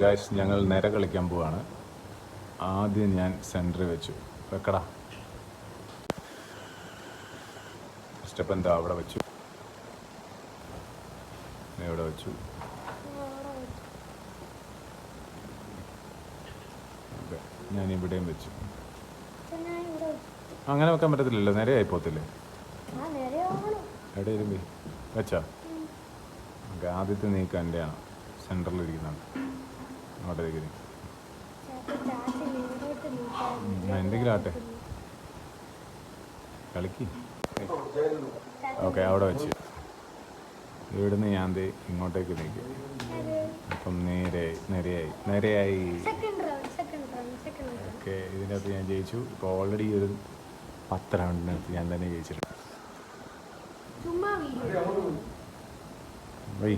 Guys ഞങ്ങൾ നിര കളിക്കാൻ പോവാണ്. ആദ്യം ഞാൻ സെന്ററിൽ വെച്ചു. വെക്കടാ. സ്റ്റെപ്പ് എന്താ? അവിടെ വെച്ചു. എവിടെ ഇവിടെ വെച്ചു. ഞാൻ ഇവിടെയും വെച്ചു. അങ്ങനെ വെക്കാൻ പറ്റത്തില്ലല്ലോ നേരെയായി പോത്തില്ലേ. എവിടെയും വെച്ചാ? ആദ്യത്തെ നീക്കം എന്റെയാണ് സെന്ററിൽ ഇരിക്കുന്നുണ്ട് അങ്ങോട്ട് ഇരിക്കുന്നു ചേട്ടൻ ചാച്ചി ഇങ്ങോട്ട് നീക്കാൻ. ആ, എന്തെങ്കിലും ആട്ടെ? കളിക്ക്. ഓക്കെ അവിടെ വെച്ച്. ഇവിടുന്ന് ഞാൻ ദേ ഇങ്ങോട്ടേക്ക് നീക്കും. അപ്പം നേരെയായി നേരെയായി നേരെയായി. Second round second round second round. Okay ഇതിനകത്ത് ഞാൻ ജയിച്ചു. ഇപ്പോൾ ഓൾറെഡി ഒരു പത്ത് റൗണ്ടിനകത്ത് ഞാൻ തന്നെ ജയിച്ചിട്ടുണ്ട്. വൈ.